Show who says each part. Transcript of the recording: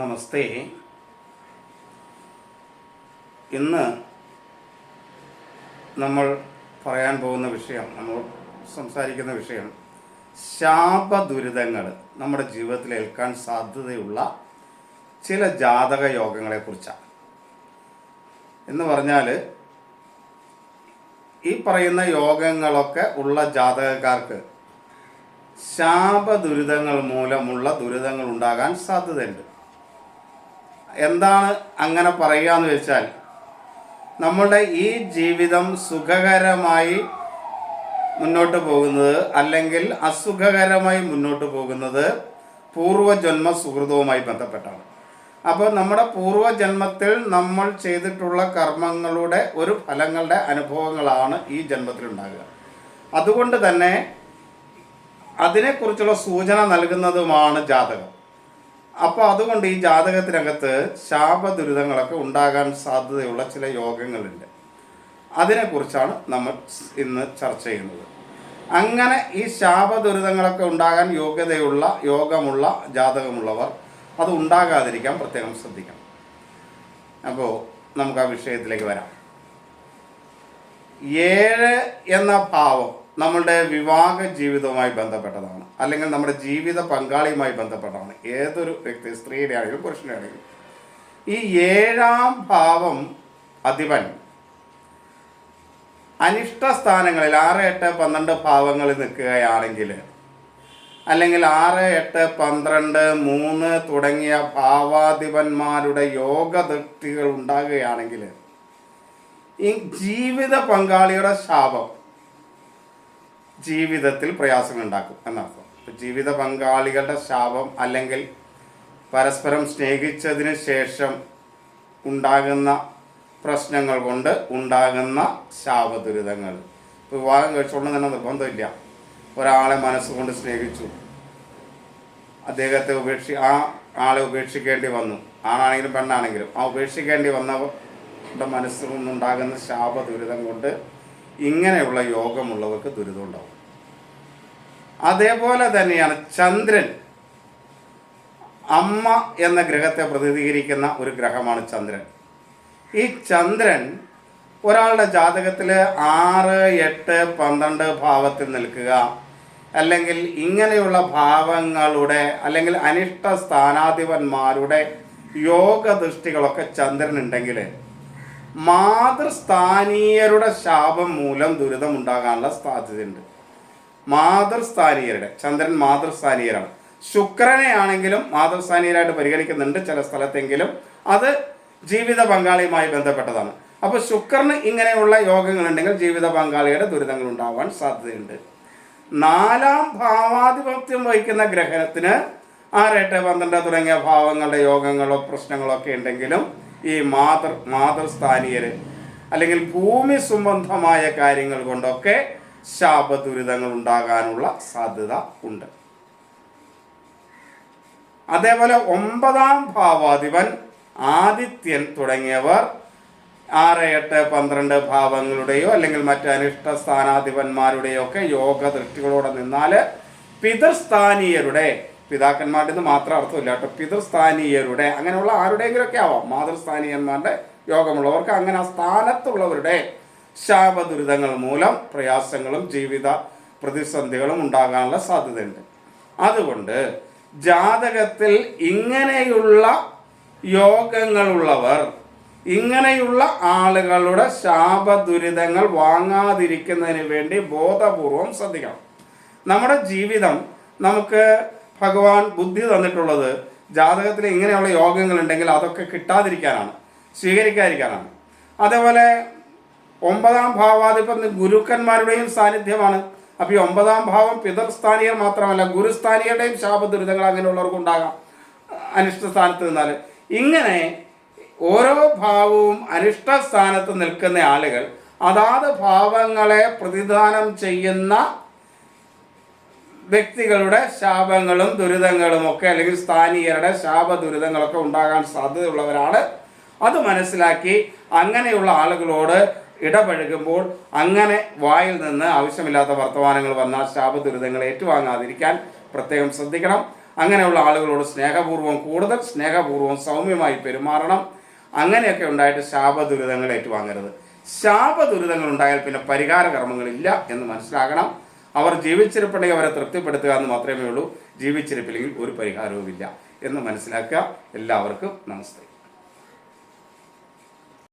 Speaker 1: നമസ്തേ. ഇന്ന് നമ്മൾ പറയാൻ പോകുന്ന വിഷയം നമ്മൾ സംസാരിക്കുന്ന വിഷയം ശാപദുരിതങ്ങൾ നമ്മുടെ ജീവിതത്തിൽ ഏൽക്കാൻ സാധ്യതയുള്ള ചില ജാതക യോഗങ്ങളെക്കുറിച്ചാണ് എന്ന് പറഞ്ഞാൽ ഈ പറയുന്ന യോഗങ്ങളൊക്കെ ഉള്ള ജാതകക്കാർക്ക് ശാപദുരിതങ്ങൾ മൂലമുള്ള ദുരിതങ്ങൾ ഉണ്ടാകാൻ സാധ്യതയുണ്ട്. എന്താണ് അങ്ങനെ പറയുക എന്ന് വെച്ചാൽ നമ്മളുടെ ഈ ജീവിതം സുഖകരമായി മുന്നോട്ട് പോകുന്നത് അല്ലെങ്കിൽ അസുഖകരമായി മുന്നോട്ട് പോകുന്നത് പൂർവജന്മ സുഹൃതവുമായി ബന്ധപ്പെട്ടാണ്. അപ്പോൾ നമ്മുടെ പൂർവജന്മത്തിൽ നമ്മൾ ചെയ്തിട്ടുള്ള കർമ്മങ്ങളുടെ ഒരു ഫലങ്ങളുടെ അനുഭവങ്ങളാണ് ഈ ജന്മത്തിൽ ഉണ്ടാകുക. അതുകൊണ്ട് തന്നെ അതിനെക്കുറിച്ചുള്ള സൂചന നൽകുന്നതുമാണ് ജാതകം. അപ്പോൾ അതുകൊണ്ട് ഈ ജാതകത്തിനകത്ത് ശാപദുരിതങ്ങളൊക്കെ ഉണ്ടാകാൻ സാധ്യതയുള്ള ചില യോഗങ്ങളുണ്ട്. അതിനെക്കുറിച്ചാണ് നമ്മൾ ഇന്ന് ചർച്ച ചെയ്യുന്നത്. അങ്ങനെ ഈ ശാപദുരിതങ്ങളൊക്കെ ഉണ്ടാകാൻ യോഗ്യതയുള്ള യോഗമുള്ള ജാതകമുള്ളവർ അത് ഉണ്ടാകാതിരിക്കാൻ പ്രത്യേകം ശ്രദ്ധിക്കണം. അപ്പോൾ നമുക്ക് ആ വിഷയത്തിലേക്ക് വരാം. ഏഴ് എന്ന ഭാവം നമ്മളുടെ വിവാഹ ജീവിതവുമായി ബന്ധപ്പെട്ടതാണ്. അല്ലെങ്കിൽ നമ്മുടെ ജീവിത പങ്കാളിയുമായി ബന്ധപ്പെട്ടതാണ്. ഏതൊരു വ്യക്തി സ്ത്രീയുടെ ആണെങ്കിലും പുരുഷന്റെ ആണെങ്കിലും. ഈ ഏഴാം ഭാവം അധിപൻ അനിഷ്ട സ്ഥാനങ്ങളിൽ ആറ് എട്ട് പന്ത്രണ്ട് ഭാവങ്ങളിൽ നിൽക്കുകയാണെങ്കിൽ അല്ലെങ്കിൽ ആറ് എട്ട് പന്ത്രണ്ട് മൂന്ന് തുടങ്ങിയ ഭാവാധിപന്മാരുടെ യോഗദൃഷ്ടികൾ ഉണ്ടാകുകയാണെങ്കിൽ ഈ ജീവിത പങ്കാളിയുടെ ശാപം ജീവിതത്തിൽ പ്രയാസങ്ങൾ ഉണ്ടാക്കും എന്നർത്ഥം ജീവിത പങ്കാളികളുടെ ശാപം അല്ലെങ്കിൽ പരസ്പരം സ്നേഹിച്ചതിന് ശേഷം ഉണ്ടാകുന്ന പ്രശ്നങ്ങൾ കൊണ്ട് ഉണ്ടാകുന്ന ശാപദുരിതങ്ങൾ. വിവാഹം കഴിച്ചുകൊണ്ട് തന്നെ നിർബന്ധമില്ല. ഒരാളെ മനസ്സുകൊണ്ട് സ്നേഹിച്ചു. അദ്ദേഹത്തെ ഉപേക്ഷി ആ ആളെ ഉപേക്ഷിക്കേണ്ടി വന്നു. ആണാണെങ്കിലും പെണ്ണാണെങ്കിലും ആ ഉപേക്ഷിക്കേണ്ടി വന്നവരുടെ മനസ്സിൽ നിന്നുണ്ടാകുന്ന ശാപദുരിതം കൊണ്ട് ഇങ്ങനെയുള്ള യോഗമുള്ളവർക്ക് ദുരിതം ഉണ്ടാവും. അതേപോലെ തന്നെയാണ് ചന്ദ്രൻ. അമ്മ എന്ന ഗ്രഹത്തെ പ്രതിനിധീകരിക്കുന്ന ഒരു ഗ്രഹമാണ് ചന്ദ്രൻ. ഈ ചന്ദ്രൻ ഒരാളുടെ ജാതകത്തിൽ ആറ് എട്ട് പന്ത്രണ്ട് ഭാവത്തിൽ നിൽക്കുക. അല്ലെങ്കിൽ ഇങ്ങനെയുള്ള ഭാവങ്ങളുടെ അല്ലെങ്കിൽ അനിഷ്ട സ്ഥാനാധിപന്മാരുടെ യോഗദൃഷ്ടികളൊക്കെ ചന്ദ്രനുണ്ടെങ്കിൽ മാതൃസ്ഥാനീയരുടെ ശാപം മൂലം ദുരിതം ഉണ്ടാകാനുള്ള സാധ്യതയുണ്ട്. മാതൃസ്ഥാനീയരുടെ ചന്ദ്രൻ മാതൃസ്ഥാനീയരാണ്. ശുക്രനെ ആണെങ്കിലും മാതൃസ്ഥാനീയരായിട്ട് പരിഗണിക്കുന്നുണ്ട് ചില സ്ഥലത്തെങ്കിലും. അത് ജീവിത പങ്കാളിയുമായി ബന്ധപ്പെട്ടതാണ്. അപ്പോൾ ശുക്രന് ഇങ്ങനെയുള്ള യോഗങ്ങളുണ്ടെങ്കിൽ ജീവിത പങ്കാളിയുടെ ദുരിതങ്ങൾ ഉണ്ടാവാൻ സാധ്യതയുണ്ട്. നാലാം ഭാവാധിപത്യം വഹിക്കുന്ന ഗ്രഹത്തിന് ആറ് എട്ട് പന്ത്രണ്ട് തുടങ്ങിയ ഭാവങ്ങളുടെ യോഗങ്ങളോ പ്രശ്നങ്ങളോ ഒക്കെ ഉണ്ടെങ്കിലും ഈ മാതൃ മാതൃസ്ഥാനീയർ അല്ലെങ്കിൽ ഭൂമി സംബന്ധമായ കാര്യങ്ങൾ കൊണ്ടൊക്കെ ശാപദുരിതങ്ങൾ ഉണ്ടാകാനുള്ള സാധ്യത ഉണ്ട്. അതേപോലെ ഒമ്പതാം ഭാവാധിപൻ ആദിത്യൻ തുടങ്ങിയവർ ആറ് എട്ട് പന്ത്രണ്ട് ഭാവങ്ങളുടെയോ അല്ലെങ്കിൽ മറ്റ് അനിഷ്ട സ്ഥാനാധിപന്മാരുടെയോ ഒക്കെ യോഗ ദൃഷ്ടികളോടെ നിന്നാൽ പിതൃസ്ഥാനീയരുടെ പിതാക്കന്മാരുടെ എന്ന് മാത്രം അർത്ഥമില്ല കേട്ടോ. പിതൃസ്ഥാനീയരുടെ അങ്ങനെയുള്ള ആരുടെയെങ്കിലുമൊക്കെ ആവാം. മാതൃസ്ഥാനീയന്മാരുടെ യോഗമുള്ളവർക്ക് അങ്ങനെ ആ സ്ഥാനത്തുള്ളവരുടെ ശാപദുരിതങ്ങൾ മൂലം പ്രയാസങ്ങളും ജീവിത പ്രതിസന്ധികളും ഉണ്ടാകാനുള്ള സാധ്യതയുണ്ട്. അതുകൊണ്ട് ജാതകത്തിൽ ഇങ്ങനെയുള്ള യോഗങ്ങളുള്ളവർ ഇങ്ങനെയുള്ള ആളുകളുടെ ശാപദുരിതങ്ങൾ വാങ്ങാതിരിക്കുന്നതിന് വേണ്ടി ബോധപൂർവം ശ്രദ്ധിക്കണം. നമ്മുടെ ജീവിതം നമുക്ക് ഭഗവാൻ ബുദ്ധി തന്നിട്ടുള്ളത് ജാതകത്തിൽ ഇങ്ങനെയുള്ള യോഗങ്ങൾ ഉണ്ടെങ്കിൽ അതൊക്കെ കിട്ടാതിരിക്കാനാണ് സ്വീകരിക്കാതിരിക്കാനാണ്. അതേപോലെ ഒമ്പതാം ഭാവാധിപൻ ഗുരുക്കന്മാരുടെയും സാന്നിധ്യമാണ്. അപ്പോൾ ഈ ഒമ്പതാം ഭാവം പിതൃസ്ഥാനീയർ മാത്രമല്ല ഗുരുസ്ഥാനീയരുടെയും ശാപദുരിതങ്ങൾ അങ്ങനെയുള്ളവർക്ക് ഉണ്ടാകാം. അനിഷ്ട സ്ഥാനത്ത് നിന്നാൽ ഇങ്ങനെ ഓരോ ഭാവവും അനിഷ്ട സ്ഥാനത്ത് നിൽക്കുന്ന ആളുകൾ അതാത് ഭാവങ്ങളെ പ്രതിദാനം ചെയ്യുന്ന വ്യക്തികളുടെ ശാപങ്ങളും ദുരിതങ്ങളും ഒക്കെ അല്ലെങ്കിൽ സ്ഥാനീയരുടെ ശാപ ദുരിതങ്ങളൊക്കെ ഉണ്ടാകാൻ സാധ്യതയുള്ളവരാണ്. അത് മനസ്സിലാക്കി അങ്ങനെയുള്ള ആളുകളോട് ഇടപഴകുമ്പോൾ അങ്ങനെ വായിൽ നിന്ന് ആവശ്യമില്ലാത്ത വർത്തമാനങ്ങൾ വന്നാൽ ശാപ ദുരിതങ്ങൾ ഏറ്റുവാങ്ങാതിരിക്കാൻ പ്രത്യേകം ശ്രദ്ധിക്കണം. അങ്ങനെയുള്ള ആളുകളോട് സ്നേഹപൂർവം കൂടുതൽ സ്നേഹപൂർവം സൗമ്യമായി പെരുമാറണം. അങ്ങനെയൊക്കെ ഉണ്ടായിട്ട് ശാപ ദുരിതങ്ങൾ ഏറ്റുവാങ്ങരുത്. ശാപ ദുരിതങ്ങൾ ഉണ്ടായാൽ പിന്നെ പരിഹാര കർമ്മങ്ങളില്ല എന്ന് മനസ്സിലാക്കണം. അവർ ജീവിച്ചിരിപ്പുണ്ടെങ്കിൽ അവരെ തൃപ്തിപ്പെടുത്തുക എന്ന് മാത്രമേ ഉള്ളൂ. ജീവിച്ചിരിപ്പില്ലെങ്കിൽ ഒരു പരിഹാരവുമില്ല. എന്ന് മനസ്സിലാക്കുക. എല്ലാവർക്കും നമസ്തേ.